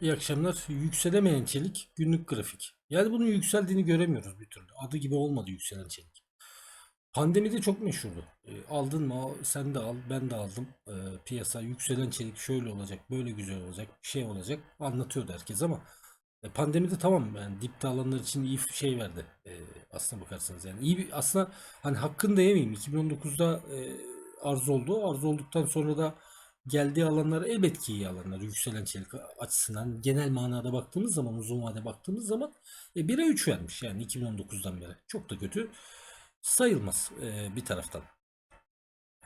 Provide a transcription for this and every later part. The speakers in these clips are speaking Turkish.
İyi akşamlar. Yükselemeyen çelik günlük grafik. Yani bunun yükseldiğini göremiyoruz bir türlü. Adı gibi olmadı yükselen çelik. Pandemide çok meşhurdu. E, aldın mı sen de al, ben de aldım. E, piyasa yükselen çelik şöyle olacak, böyle güzel olacak, şey olacak anlatıyordu herkes ama e, pandemide tamam yani dipte alanlar için iyi şey verdi. E, aslına bakarsanız yani iyi bir aslında hani hakkını da yemeyeyim. 2019'da e, arz oldu. Arz olduktan sonra da geldiği alanlar elbet ki iyi alanlar yükselen çelik açısından genel manada baktığımız zaman uzun vade baktığımız zaman e, 1'e 3 vermiş yani 2019'dan beri. Çok da kötü sayılmaz e, bir taraftan.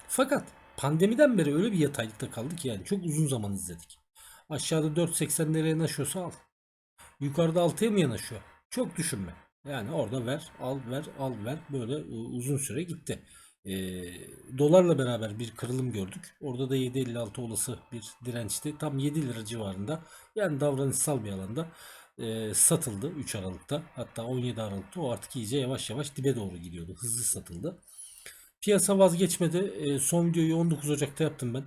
Fakat pandemiden beri öyle bir yataylıkta kaldık yani çok uzun zaman izledik. Aşağıda 4.80'lere yanaşıyorsa al. Yukarıda 6'ya mı yanaşıyor? Çok düşünme. Yani orada ver, al, ver, al, ver. Böyle e, uzun süre gitti. E, dolarla beraber bir kırılım gördük. Orada da 7.56 olası bir dirençti. Tam 7 lira civarında. Yani davranışsal bir alanda e, satıldı 3 Aralık'ta. Hatta 17 Aralık'ta o artık iyice yavaş yavaş dibe doğru gidiyordu. Hızlı satıldı. Piyasa vazgeçmedi. E, son videoyu 19 Ocak'ta yaptım ben.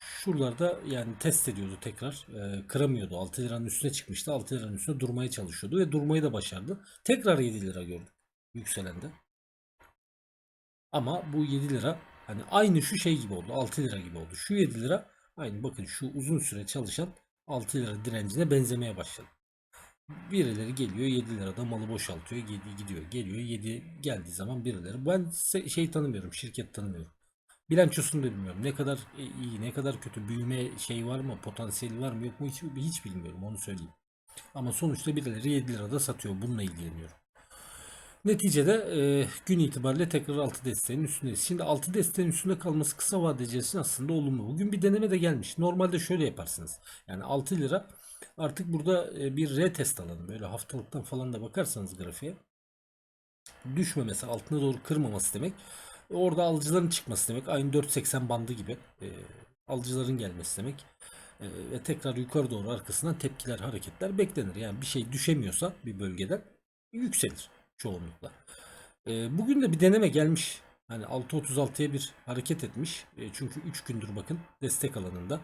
Şuralarda yani test ediyordu tekrar. E, kıramıyordu. 6 liranın üstüne çıkmıştı. 6 liranın üstüne durmaya çalışıyordu ve durmayı da başardı. Tekrar 7 lira gördük yükselende. Ama bu 7 lira hani aynı şu şey gibi oldu. 6 lira gibi oldu. Şu 7 lira aynı bakın şu uzun süre çalışan 6 lira direncine benzemeye başladı. Birileri geliyor 7 lirada malı boşaltıyor. Gidiyor, gidiyor geliyor 7 geldiği zaman birileri. Ben şey tanımıyorum şirket tanımıyorum. Bilançosunu da bilmiyorum. Ne kadar iyi ne kadar kötü büyüme şey var mı potansiyeli var mı yok mu hiç, hiç bilmiyorum onu söyleyeyim. Ama sonuçta birileri 7 lirada satıyor. Bununla ilgileniyorum. Neticede e, gün itibariyle tekrar 6 desteğin üstündeyiz. Şimdi 6 desteğin üstünde kalması kısa vadeci aslında olumlu. Bugün bir deneme de gelmiş. Normalde şöyle yaparsınız. Yani 6 lira artık burada e, bir retest alanı. Böyle haftalıktan falan da bakarsanız grafiğe. Düşmemesi, altına doğru kırmaması demek. Orada alıcıların çıkması demek. Aynı 4.80 bandı gibi. E, alıcıların gelmesi demek. E, ve tekrar yukarı doğru arkasından tepkiler, hareketler beklenir. Yani bir şey düşemiyorsa bir bölgeden yükselir çoğunlukla. E, bugün de bir deneme gelmiş. Hani 6.36'ya bir hareket etmiş. E, çünkü 3 gündür bakın destek alanında.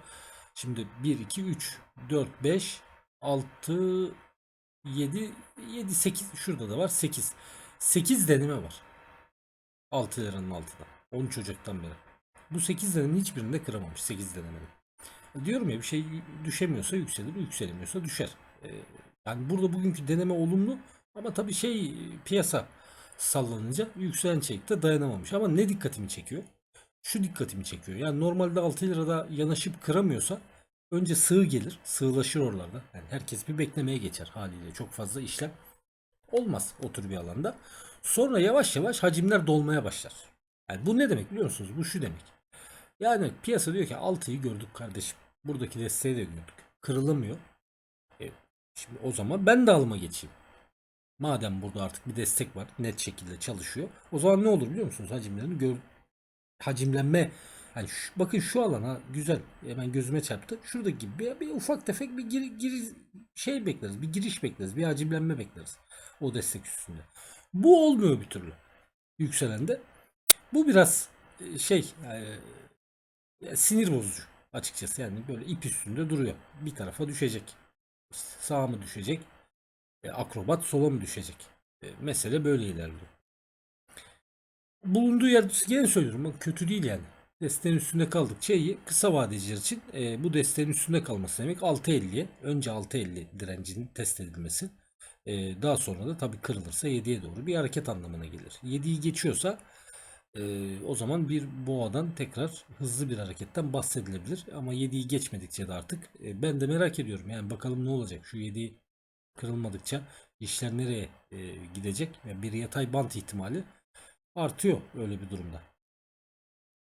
Şimdi 1, 2, 3, 4, 5, 6, 7, 7, 8 şurada da var 8. 8 deneme var. 6 liranın altında. 13 Ocak'tan beri. Bu 8 denemenin hiçbirinde kıramamış 8 denemenin. Diyorum ya bir şey düşemiyorsa yükselir, yükselemiyorsa düşer. Ee, yani burada bugünkü deneme olumlu ama tabii şey piyasa sallanınca yükselen çekte dayanamamış. Ama ne dikkatimi çekiyor? Şu dikkatimi çekiyor. Yani normalde 6 lirada yanaşıp kıramıyorsa önce sığ gelir. Sığlaşır oralarda. Yani herkes bir beklemeye geçer haliyle. Çok fazla işlem olmaz o tür bir alanda. Sonra yavaş yavaş hacimler dolmaya başlar. Yani bu ne demek biliyor musunuz? Bu şu demek. Yani piyasa diyor ki 6'yı gördük kardeşim. Buradaki desteği de gördük. Kırılamıyor. E, şimdi o zaman ben de alıma geçeyim. Madem burada artık bir destek var. Net şekilde çalışıyor. O zaman ne olur biliyor musunuz? Hacimlerini gör hacimlenme Hani şu- bakın şu alana güzel hemen gözüme çarptı. Şuradaki gibi bir, bir ufak tefek bir gir, gir- şey bekleriz. Bir giriş bekleriz. Bir hacimlenme bekleriz. O destek üstünde. Bu olmuyor bir türlü. Yükselende. Bu biraz e, şey e, ya sinir bozucu açıkçası. Yani böyle ip üstünde duruyor. Bir tarafa düşecek. Sağa mı düşecek? E, akrobat sola mı düşecek? E, mesele böyle ilerliyor. Bulunduğu yer gene söylüyorum. Kötü değil yani. Desteğin üstünde kaldıkça iyi. Kısa vadeciler için e, bu desteğin üstünde kalması demek 6.50'ye. Önce 6.50 direncinin test edilmesi. E, daha sonra da tabii kırılırsa 7'ye doğru bir hareket anlamına gelir. 7'yi geçiyorsa e, o zaman bir boğadan tekrar hızlı bir hareketten bahsedilebilir. Ama 7'yi geçmedikçe de artık e, ben de merak ediyorum. Yani bakalım ne olacak şu 7 kırılmadıkça işler nereye e, gidecek? Yani bir yatay bant ihtimali artıyor öyle bir durumda.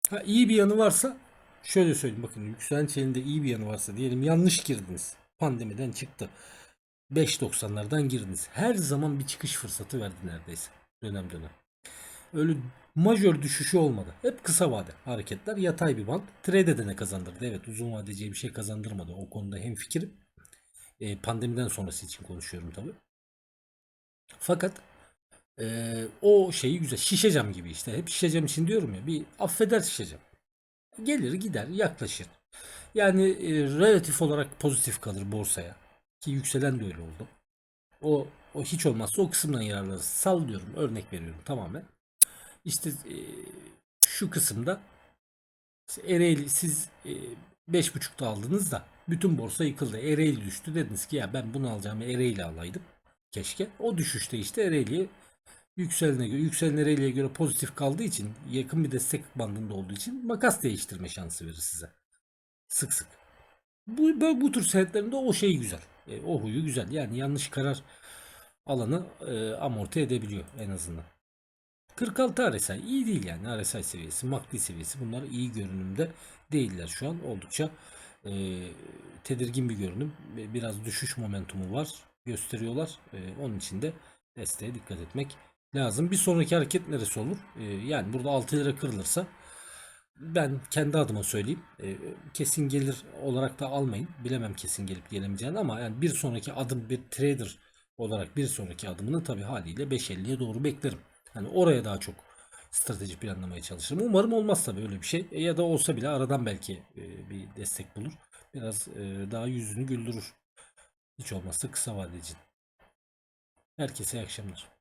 Ha, iyi bir yanı varsa şöyle söyleyeyim bakın yükselen çelinde iyi bir yanı varsa diyelim yanlış girdiniz. Pandemiden çıktı. 5.90'lardan girdiniz. Her zaman bir çıkış fırsatı verdi neredeyse. Dönem dönem. Öyle majör düşüşü olmadı. Hep kısa vade hareketler. Yatay bir band. Trade de ne kazandırdı? Evet uzun vadeciye bir şey kazandırmadı. O konuda hem fikrim. Pandemiden sonrası için konuşuyorum tabi. Fakat ee, o şeyi güzel. Şişe gibi işte. Hep şişe için diyorum ya. Bir affeder şişe. Gelir gider yaklaşır. Yani e, relatif olarak pozitif kalır borsaya. Ki yükselen de öyle oldu. O, o hiç olmazsa o kısımdan yararlanırız. Sallıyorum, örnek veriyorum tamamen. İşte e, şu kısımda Ereğli siz e, 5.5'ta aldınız da bütün borsa yıkıldı. Ereğli düştü. Dediniz ki ya ben bunu alacağımı Ereğli alaydım. Keşke. O düşüşte işte Ereğli'ye yükselene göre, yükselen Ereğli'ye göre pozitif kaldığı için yakın bir destek bandında olduğu için makas değiştirme şansı verir size. Sık sık. Bu, bu, bu tür senetlerinde o şey güzel. E, o huyu güzel. Yani yanlış karar alanı e, amorti edebiliyor en azından. 46 RSI iyi değil yani RSI seviyesi, MACD seviyesi bunlar iyi görünümde değiller şu an. Oldukça e, tedirgin bir görünüm. Biraz düşüş momentumu var gösteriyorlar. E, onun için de desteğe dikkat etmek lazım. Bir sonraki hareket neresi olur? E, yani burada 6 lira kırılırsa ben kendi adıma söyleyeyim. e, kesin gelir olarak da almayın. Bilemem kesin gelip gelemeyeceğini ama yani bir sonraki adım bir trader olarak bir sonraki adımını tabii haliyle 5.50'ye doğru beklerim. Hani oraya daha çok strateji planlamaya çalışırım. Umarım olmaz tabii öyle bir şey. E, ya da olsa bile aradan belki e, bir destek bulur. Biraz e, daha yüzünü güldürür. Hiç olmazsa kısa vadeci. Herkese iyi akşamlar.